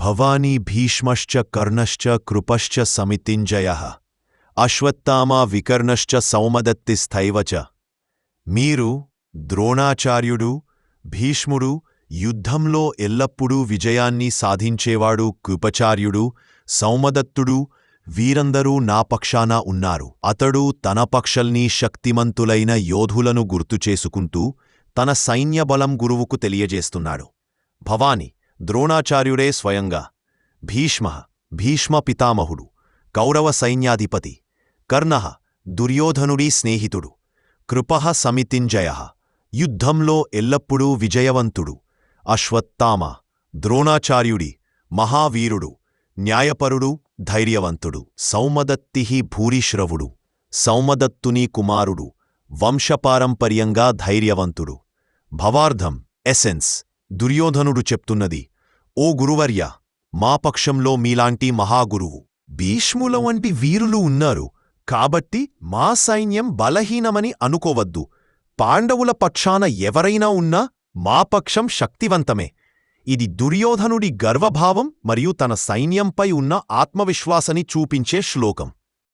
భవానీ భీష్మశ్చ కర్ణశ్చ కృపశ్చ సమితింజయ అశ్వత్థామా వికర్ణశ్చ సౌమదత్తి స్థైవచ మీరు ద్రోణాచార్యుడు భీష్ముడు యుద్ధంలో ఎల్లప్పుడూ విజయాన్ని సాధించేవాడు కృపచార్యుడు సౌమదత్తుడు వీరందరూ నా పక్షాన ఉన్నారు। అతడు తన పక్షల్ని శక్తిమంతులైన యోధులను గుర్తుచేసుకుంటూ తన సైన్యబలం గురువుకు తెలియజేస్తున్నాడు। భవాని ద్రోణాచార్యుడే స్వయంగా భీష్మ భీష్మ పితామహుడు కౌరవ సైన్యాధిపతి కర్ణ దుర్యోధనుడి స్నేహితుడు కృప సమితింజయ యుద్ధంలో ఎల్లప్పుడూ విజయవంతుడు అశ్వత్థామ ద్రోణాచార్యుడి మహావీరుడు న్యాయపరుడు ధైర్యవంతుడు సౌమదత్తి భూరిశ్రవుడు సౌమదత్తుని కుమారుడు వంశపారంపర్యంగా ధైర్యవంతుడు. భవార్ధం ఎసెన్స్ దుర్యోధనుడు చెప్తున్నది ఓ గురువర్య మా పక్షంలో మీలాంటి మహాగురువు భీష్ముల వంటి వీరులు ఉన్నారు. కాబట్టి మా సైన్యం బలహీనమని అనుకోవద్దు. పాండవుల పక్షాన ఎవరైనా ఉన్నా మా పక్షం శక్తివంతమే. ఇది దుర్యోధనుడి గర్వభావం మరియు తన సైన్యంపై ఉన్న ఆత్మవిశ్వాసని చూపించే శ్లోకం.